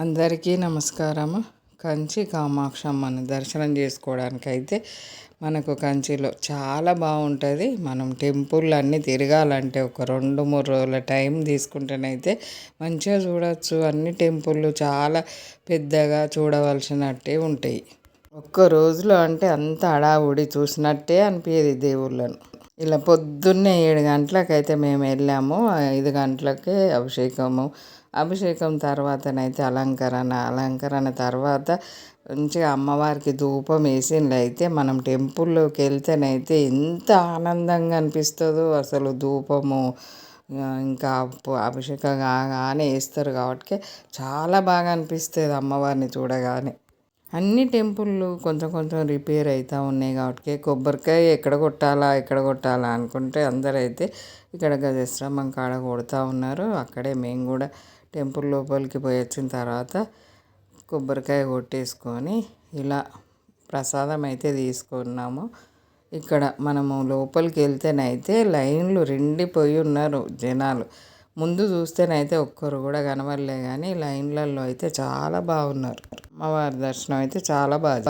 అందరికీ నమస్కారము. కంచి కామాక్షమ్మని దర్శనం చేసుకోవడానికి అయితే మనకు కంచిలో చాలా బాగుంటుంది. మనం టెంపుల్ అన్నీ తిరగాలంటే ఒక రెండు మూడు రోజుల టైం తీసుకుంటేనైతే మంచిగా చూడవచ్చు అన్ని టెంపుల్లు చాలా పెద్దగా చూడవలసినట్టే ఉంటాయి. ఒక్క రోజులో అంటే అంత హడావుడి చూసినట్టే అనిపించేది దేవుళ్ళను. ఇలా పొద్దున్నే ఏడు గంటలకైతే మేము వెళ్ళాము. ఐదు గంటలకే అభిషేకము. అభిషేకం తర్వాతనైతే అలంకరణ. అలంకరణ తర్వాత మంచిగా అమ్మవారికి ధూపం వేసిండ్లు. అయితే మనం టెంపుల్లోకి వెళ్తేనైతే ఎంత ఆనందంగా అనిపిస్తుందో అసలు ధూపము. ఇంకా అభిషేకం కాగానే వేస్తారు. కాబట్టి చాలా బాగా అనిపిస్తుంది అమ్మవారిని చూడగానే. అన్ని టెంపుల్లు కొంచెం కొంచెం రిపేర్ అవుతూ ఉన్నాయి కాబట్టి కొబ్బరికాయ ఎక్కడ కొట్టాలా ఎక్కడ కొట్టాలా అనుకుంటే అందరైతే ఇక్కడ గజశ్రమం కాడ కొడుతూ ఉన్నారు. అక్కడే మేము కూడా టెంపుల్ లోపలికి పోయి వచ్చిన తర్వాత కొబ్బరికాయ కొట్టేసుకొని ఇలా ప్రసాదం అయితే తీసుకున్నాము. ఇక్కడ మనము లోపలికి వెళ్తేనైతే లైన్లు రెండిపోయి ఉన్నారు జనాలు. ముందు చూస్తేనైతే ఒక్కరు కూడా కనబడలే కానీ లైన్లలో అయితే చాలా బాగున్నారు. అమ్మవారి దర్శనం అయితే చాలా బాగా